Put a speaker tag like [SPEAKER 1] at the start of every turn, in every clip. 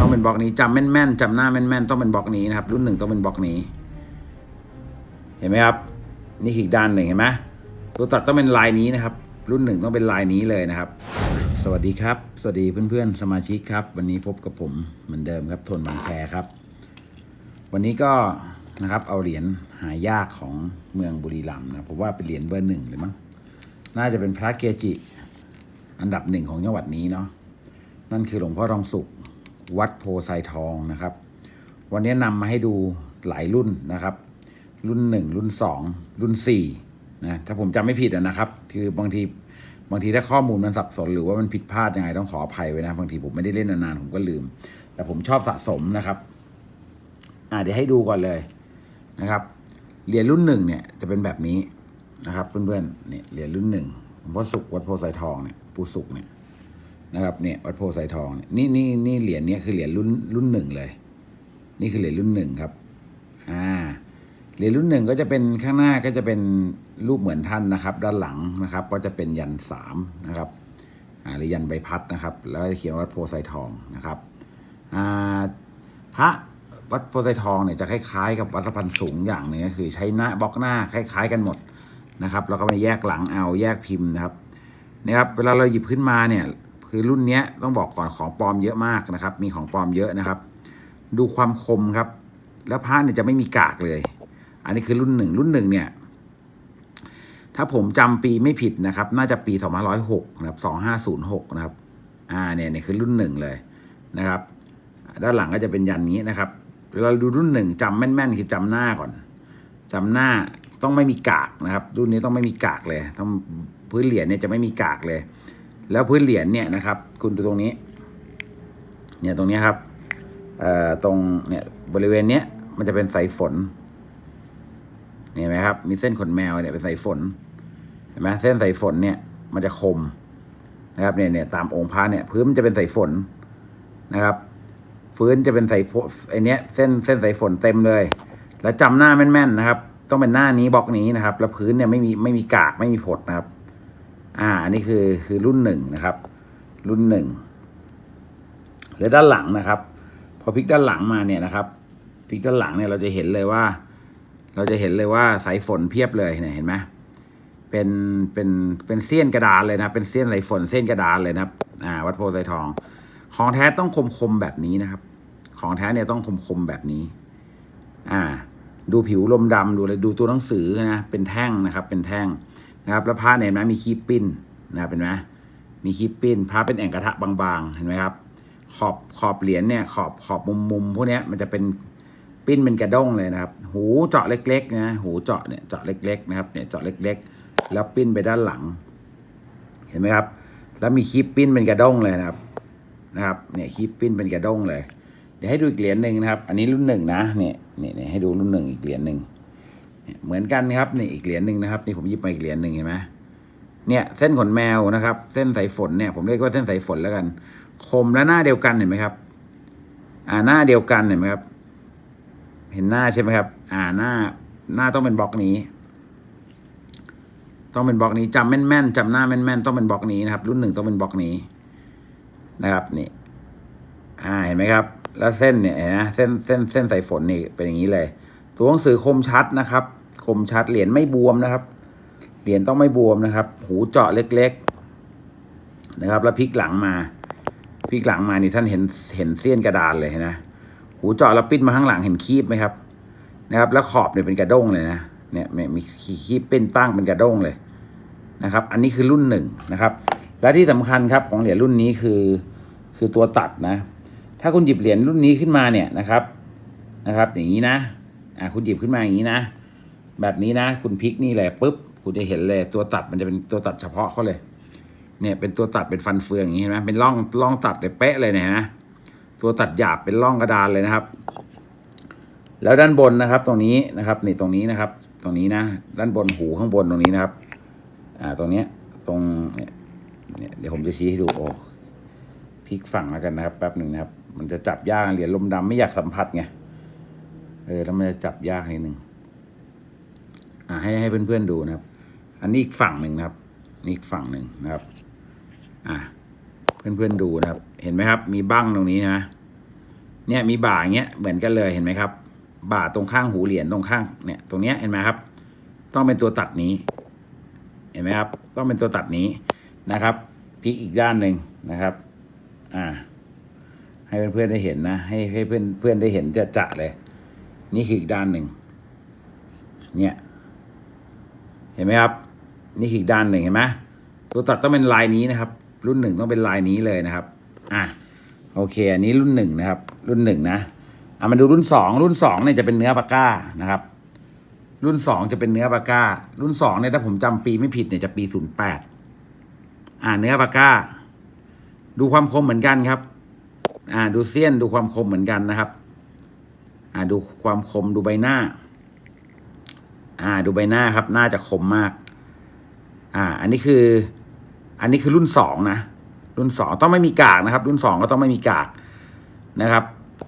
[SPEAKER 1] ต้องเป็นบล็อกนี้จำแม่นๆจำหน้าแม่นๆต้องเป็นบล็อกนี้นะครับ รุ่นหนึ่งต้องเป็นบล็อกนี้ เห็นไหมครับ นี่อีกด้านหนึ่งเห็นไหมตัวตัดต้องเป็นลายนี้นะครับ รุ่นหนึ่งต้องเป็นลายนี้เลยนะครับ สวัสดีครับ สวัสดีเพื่อนๆสมาชิกครับ วันนี้พบกับผมเหมือนเดิมครับทนบางแคครับ วันนี้ก็นะครับเอาเหรียญหายากของเมืองบุรีรัมย์นะผมว่าเป็นเหรียญเบอร์หนึ่งเลยมั้งน่าจะเป็นพระเกจิ อันดับหนึ่งของจังหวัดนี้เนาะนั่นคือหลวงพ่อทองสุข วัดโพไซทองนะครับ วันนี้นำมาให้ดูหลายรุ่นนะครับ รุ่นหนึ่งรุ่นสองรุ่นสี่นะถ้าผมจำไม่ผิดนะครับ คือบางทีบางทีถ้าข้อมูลมันสับสนหรือว่ามันผิดพลาดยังไงต้องขออภัยไว้นะบางทีผมไม่ได้เล่นนานๆผมก็ลืม แต่ผมชอบสะสมนะครับอ่าเดี๋ยวให้ดูก่อนเลยนะครับเหรียญรุ่นหนึ่งเนี่ยจะเป็นแบบนี้นะครับเพื่อนๆเนี่ยเหรียญรุ่นหนึ่งหลวงพ่อสุขวัดโพไซทองเนี่ยปูสุขเนี่ย นะครับเนี่ยวัดโพไซทองเนี่ยนี่นี่นี่เหรียญนี้คือเหรียญรุ่นรุ่นหนึ่งเลย นี่คือเหรียญรุ่นหนึ่งครับอ่าเหรียญรุ่นหนึ่งก็จะเป็นข้างหน้าก็จะเป็นรูปเหมือนท่านนะครับ ด้านหลังนะครับ ก็จะเป็นยันสามนะครับอ่าหรือยันใบพัดนะครับ แล้วจะเขียนวัดโพไซทองนะครับอ่าพระวัดโพไซทองเนี่ยจะคล้ายๆ กับวัดสะพันสูงอย่างหนึงก็คือใช้หน้าบล็อกหน้าคล้าย ๆ กันหมดนะครับแล้วก็มาแยกหลังเอาแยกพิมพ์นะครับนะครับ เวลาเราหยิบขึ้นมาเนี่ย คือรุ่นนี้ต้องบอกก่อนของปลอมเยอะมากนะครับ มีของปลอมเยอะนะครับ ดูความคมครับ แล้วผ้าเนี่ยจะไม่มีกากเลย อันนี้คือรุ่นหนึ่งรุ่นหนึ่งเนี่ย ถ้าผมจำปีไม่ผิดนะครับ น่าจะปี2506นะครับ2506นะครับ อ่าเนี่ยเนี่ยคือรุ่นหนึ่งเลยนะครับ ด้านหลังก็จะเป็นยันนี้นะครับเวลาดูรุ่นหนึ่งจำแม่นๆคือจำหน้าก่อนจำหน้าต้องไม่มีกากนะครับ รุ่นนี้ต้องไม่มีกากเลยต้องพื้นเหรียญเนี่ยจะไม่มีกากเลย แล้วพื้นเหรียญเนี่ยนะครับ คุณดูตรงนี้ เนี่ยตรงนี้ครับเอ่อตรงเนี่ยบริเวณเนี้ยมันจะเป็นสายฝนเห็นไหมครับ มีเส้นขนแมวเนี่ยเป็นสายฝนเห็นไหมเส้นสายฝนเนี่ย มันจะคมนะครับเนี่ยเนี่ยตามองค์พระเนี่ยพื้นมันจะเป็นสายฝนนะครับฟื้นจะเป็นสายฝนไอเนี้ยเส้นเส้นสายฝนเต็มเลย แล้วจำหน้าแม่นๆนะครับ ต้องเป็นหน้านี้บล็อกนี้นะครับ แล้วพื้นเนี่ยไม่มีไม่มีกากไม่มีผดนะครับ อ่านนี้คือคือรุ่นหนึ่งนะครับ รุ่นหนึ่งแล้วด้านหลังนะครับ พอพลิกด้านหลังมาเนี่ยนะครับพลิกด้านหลังเนี่ยเราจะเห็นเลยว่า เราจะเห็นเลยว่าสายฝนเพียบเลยเนี่ยเห็นไหมเป็นเป็นเป็นเสี้ยนกระดานเลยนะเป็นเสี้ยนสายฝนเส้นกระดานเลยนะครับอ่าวัดโพไซทอง ของแท้ต้องคมคมๆแบบนี้นะครับ ของแท้เนี่ยต้องคมคมๆแบบนี้ อ่า ดูผิวลมดำดูเลยดูตัวหนังสือนะเป็นแท่งนะครับ เป็นแท่ง นะครับแล้วผ้าเนี่ยเห็นไหมมีคีบปิ้นนะเห็นไหมมีคีบปิ้นผ้าเป็นแอ่งกระทะบางๆเห็นไหมครับ ขอบขอบเหรียญเนี่ยขอบขอบมุมมุมๆพวกนี้มันจะเป็นปิ้นเป็นกระด้งเลยนะครับ หูเจาะเล็กๆนะหูเจาะเนี่ยเจาะเล็กๆนะครับเนี่ยเจาะเล็ก ๆ แล้วปิ้นไปด้านหลัง เห็นไหมครับ แล้วมีคีบปิ้นเป็นกระด้งเลยนะครับนะครับเนี่ยคีบปิ้นเป็นกระด้งเลย เดี๋ยวให้ดูอีกเหรียญหนึ่งนะครับ อันนี้รุ่นหนึ่งนะเนี่ยเนี่ยให้ดูรุ่นหนึ่งอีกเหรียญหนึ่ง เหมือนกันนะครับนี่อีกเหรียญหนึ่งนะครับนี่ผมหยิบมาอีกเหรียญหนึ่งเห็นไหมเนี่ยเส้นขนแมวนะครับ เส้นสายฝนเนี่ยผมเรียกว่าเส้นสายฝนแล้วกัน คมและหน้าเดียวกันเห็นไหมครับ อ่าหน้าเดียวกันเห็นไหมครับ เห็นหน้าใช่ไหมครับ อ่าหน้าหน้าต้องเป็นบล็อกนี้ ต้องเป็นบล็อกนี้จำแม่นๆจำหน้าแม่นๆต้องเป็นบล็อกนี้นะครับ รุ่นหนึ่งต้องเป็นบล็อกนี้นะครับนี่ อ่าเห็นไหมครับ แล้วเส้นเนี่ยนไหมเส้นเส้นเส้นสายฝนนี่เป็นอย่างนี้เลย ตัวหนังสือคมชัดนะครับ มชัดเหรียญไม่บวมนะครับ เหรียญต้องไม่บวมนะครับ หูเจาะเล็กๆนะครับ แล้วพลิกหลังมาพลิกหลังมานี่ท่านเห็นเห็นเสี้ยนกระดานเลยนะหูเจาะแล้วปิ้นมาข้างหลังเห็นคีบไหมครับ นะครับ แล้วขอบเนี่ยเป็นกระด้งเลยนะเนี่ยมีคีบเป็นตั้งเป็นกระด้งเลยนะครับ อันนี้คือรุ่นหนึ่งนะครับ และที่สำคัญครับของเหรียญรุ่นนี้คือคือตัวตัดนะ ถ้าคุณหยิบเหรียญรุ่นนี้ขึ้นมาเนี่ยนะครับนะครับ อย่างนี้นะอ่าคุณหยิบขึ้นมาอย่างนี้นะ แบบนี้นะ คุณพลิกนี่เลยปุ๊บคุณจะเห็นเลยตัวตัดมันจะเป็นตัวตัดเฉพาะเขาเลย เนี่ยเป็นตัวตัดเป็นฟันเฟืองอย่างนี้เห็นไหมเป็นร่องร่องตัดเลยเป๊ะเลยเนี่ยนะตัวตัดหยาบเป็นร่องกระดานเลยนะครับ แล้วด้านบนนะครับ ตรงนี้นะครับนี่ตรงนี้นะครับ ตรงนี้นะ ด้านบนหูข้างบนตรงนี้นะครับ อ่าตรงเนี้ยตรงเนี่ยเดี๋ยวผมจะชี้ให้ดูโอ้พลิกฝั่งแล้วกันนะครับแป๊บหนึ่งนะครับ มันจะจับยากเหรียญลมดำไม่อยากสัมผัสไงเออแล้วมันจะจับยากนิดนึงอ่า ให้ให้เพื่อนๆดูนะครับ อันนี้อีกฝั่งหนึ่งนะครับนี่อีกฝั่งหนึ่งนะครับ อ่าเพื่อนๆดูนะครับ เห็นไหมครับ มีบั้งตรงนี้นะเนี่ยมีบ่าอย่างเงี้ยเหมือนกันเลยเห็นไหมครับ บ่าตรงข้างหูเหรียญตรงข้างเนี่ยตรงเนี้ยเห็นไหมครับ ต้องเป็นตัวตัดนี้ เห็นไหมครับ ต้องเป็นตัวตัดนี้นะครับพลิกอีกด้านหนึ่งนะครับ อ่า ให้เพื่อนๆได้เห็นนะ ให้ให้เพื่อนเพื่อนได้เห็นจะจะเลย นี่คืออีกด้านหนึ่งเนี่ย ห็นไหมครับ นี่อีกด้านหนึ่งเห็นไหมตัวตัดต้องเป็นลายนี้นะครับ รุ่นหนึ่งต้องเป็นลายนี้เลยนะครับ อะโอเค อันนี้รุ่นหนึ่งนะครับ รุ่นหนึ่งนะอะมาดูรุ่นสองรุ่นสองเนี่ยจะเป็นเนื้อปากก้านะครับ รุ่นสองจะเป็นเนื้อปากก้า รุ่นสองเนี่ยถ้าผมจำปีไม่ผิดเนี่ยจะปีศูนย์แปดอ่าเนื้อปากก้า ดูความคมเหมือนกันครับ อ่าดูเสี้ยนดูความคมเหมือนกันนะครับ อ่าดูความคมดูใบหน้า อ่า ดูใบหน้าครับ หน่าจะคมมาก อ่า อันนี้คือ อันนี้คือรุ่นสองนะ รุ่นสองต้องไม่มีกากนะครับ รุ่นสองก็ต้องไม่มีกากนะครับ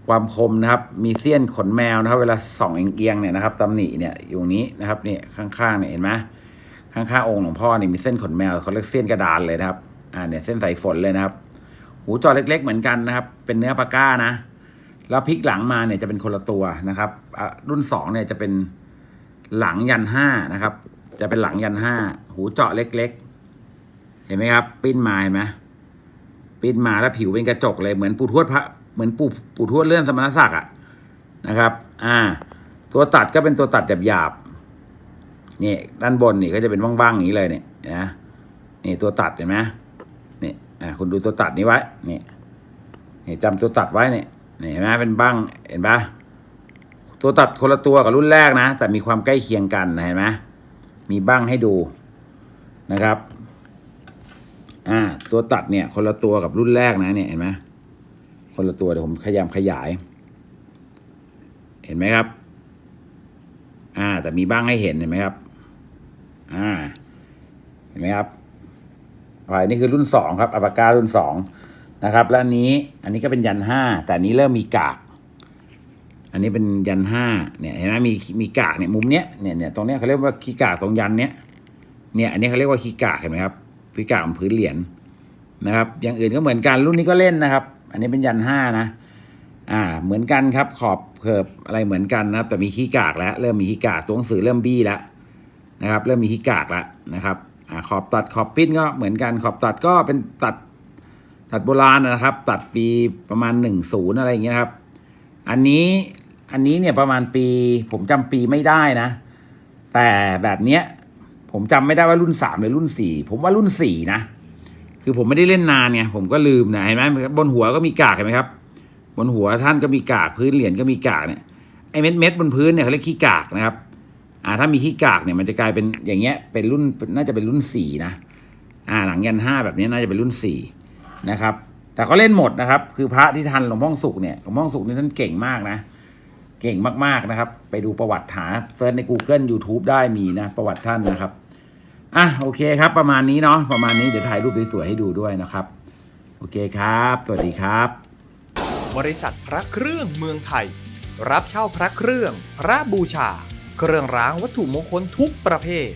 [SPEAKER 1] ความคมนะครับ มีเสี้ยนขนแมวนะครับ เวลาส่องเอียงๆเนี่ยนะครับตำหนิเนี่ยอยู่นี้นะครับเนี่ยข้างๆเนี่ยเห็นไหมข้างๆองค์หลวงพ่อเนี่ยมีเส้นขนแมวเขาเรียกเส้นกระดานเลยนะครับ อ่า เนี่ยเส้นสายฝนเลยนะครับ หูจอเล็ก ๆ เหมือนกันนะครับ เป็นเนื้อปากก้านะ แล้วพลิกหลังมาเนี่ยจะเป็นคนละตัวนะครับอะรุ่นสองเนี่ยจะเป็น หลังยันห้านะครับ จะเป็นหลังยันห้าหูเจาะเล็กๆ เห็นไหมครับ ปิ้นมาเห็นไหมปิ้นมาแล้วผิวเป็นกระจกเลยเหมือนปูทวดพระเหมือนปูปูทวดเลื่อนสมณศักดิ์อะนะครับ อ่า ตัวตัดก็เป็นตัวตัดหยาบๆนี่ด้านบนนี่ก็จะเป็นบ้างๆอย่างนี้เลยเนี่ยนะนี่ตัวตัดเห็นไหมนี่อ่าคุณดูตัวตัดนี้ไว้นี่นี่จำตัวตัดไว้เนี่ยนี่เห็นไหมเป็นบ้างเห็นปะ ตัวตัดคนละตัวกับรุ่นแรกนะ แต่มีความใกล้เคียงกันเห็นไหมมีบ้างให้ดูนะครับ อ่า ตัวตัดเนี่ย คนละตัวกับรุ่นแรกนะเนี่ยเห็นไหมคนละตัวเดี๋ยวผมพยายามขยาย เห็นไหมครับ อ่า แต่มีบ้างให้เห็นเห็นไหมครับ อ่า เห็นไหมครับฝ่ายนี่คือรุ่นสองครับอัปาการุ่นสองนะครับ แล้วอันนี้ อันนี้ก็เป็นยันห้าแต่นนี้เริ่มมีกาก อันนี้เป็นยันห้าเนี่ยเห็นไหมมีมีกากเนี่ยมุมเนี้ยเนี่ยเนี่ยตรงเนี้ยเขาเรียกว่าขี้กากตรงยันเนี้ยเนี่ยอันนี้เขาเรียกว่าขี้กากเห็นไหมครับขีกากของพื้นเหรียญนะครับ อย่างอื่นก็เหมือนกันรุ่นนี้ก็เล่นนะครับ อันนี้เป็นยันห้านะอ่าเหมือนกันครับขอบเคิบอะไรเหมือนกันนะครับ แต่มีขี้กากแล้ว เริ่มมีขี้กากตัวหนังสือเริ่มบี้แล้วนะครับ เริ่มมีขี้กากแล้วนะครับอ่าขอบตัดขอบปิ้นก็เหมือนกันขอบตัดก็เป็นตัดตัดโบราณนะครับ ตัดปีประมาณหนึ่งศูนย์อะไรอย่างเงี้ยครับ อันนี้ อันนี้เนี่ยประมาณปี ผมจำปีไม่ได้นะ แต่แบบเนี้ย ผมจำไม่ได้ว่ารุ่นสามหรือรุ่นสี่ผมว่ารุ่นสี่นะ คือผมไม่ได้เล่นนานไงผมก็ลืมนะเห็นไหมบนหัวก็มีกากเห็นไหมครับ บนหัวท่านก็มีกากพื้นเหรียญก็มีกากเนี่ยไอเม็ดเม็ดบนพื้นเนี่ยเขาเรียกขี้กากนะครับอ่าถ้ามีขี้กากเนี่ยมันจะกลายเป็นอย่างเงี้ยเป็นรุ่นน่าจะเป็นรุ่นสี่นะอ่าหลังยันห้าแบบนี้น่าจะเป็นรุ่นสี่นะครับ แต่เขาเล่นหมดนะครับ คือพระที่ทันหลวงพ่อสุขเนี่ยหลวงพ่อสุขนี่ท่านเก่งมากนะ เก่งมาก ๆ นะครับ ไปดูประวัติหาเซิร์ชใน Google YouTube ได้มีนะ ประวัติท่านนะครับอะโอเคครับ ประมาณนี้เนาะประมาณนี้เดี๋ยวถ่ายรูปสวยๆให้ดูด้วยนะครับ โอเคครับ สวัสดีครับ
[SPEAKER 2] บริษัทพระเครื่องเมืองไทย รับเช่าพระเครื่อง พระบูชา เครื่องรางวัตถุมงคลทุกประเภท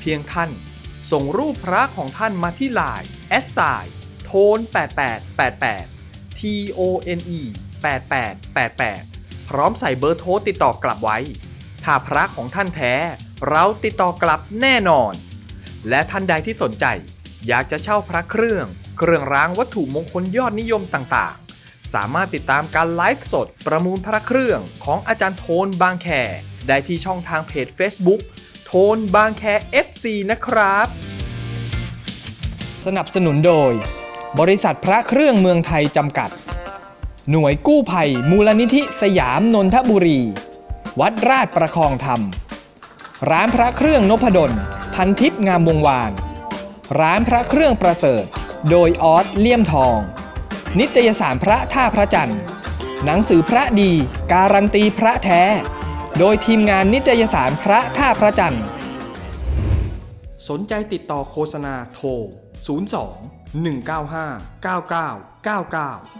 [SPEAKER 2] เพียงท่านส่งรูปพระของท่านมาที่ไลน์แอสไซโทน8888 T O N E 8888 พร้อมใส่เบอร์โทรติดต่อกลับไว้ ถ้าพระของท่านแท้ เราติดต่อกลับแน่นอน และท่านใดที่สนใจ อยากจะเช่าพระเครื่อง เครื่องรางวัตถุมงคลยอดนิยมต่างๆ สามารถติดตามการไลฟ์สดประมูลพระเครื่องของอาจารย์โทนบางแคได้ที่ช่องทางเพจ Facebook โทนบางแค FC นะครับ
[SPEAKER 3] สนับสนุนโดย บริษัทพระเครื่องเมืองไทยจำกัด หน่วยกู้ภัยมูลนิธิสยามนนทบุรี วัดราชประคองธรรม ร้านพระเครื่องนพดล พันทิพย์งามวงวาน ร้านพระเครื่องประเสริฐ โดยออสเลี่ยมทอง นิตยสารพระท่าพระจันทร์ หนังสือพระดี การันตีพระแท้ โดยทีมงานนิตยสารพระท่าพระจันทร์
[SPEAKER 2] สนใจติดต่อโฆษณาโทร 02 195 9999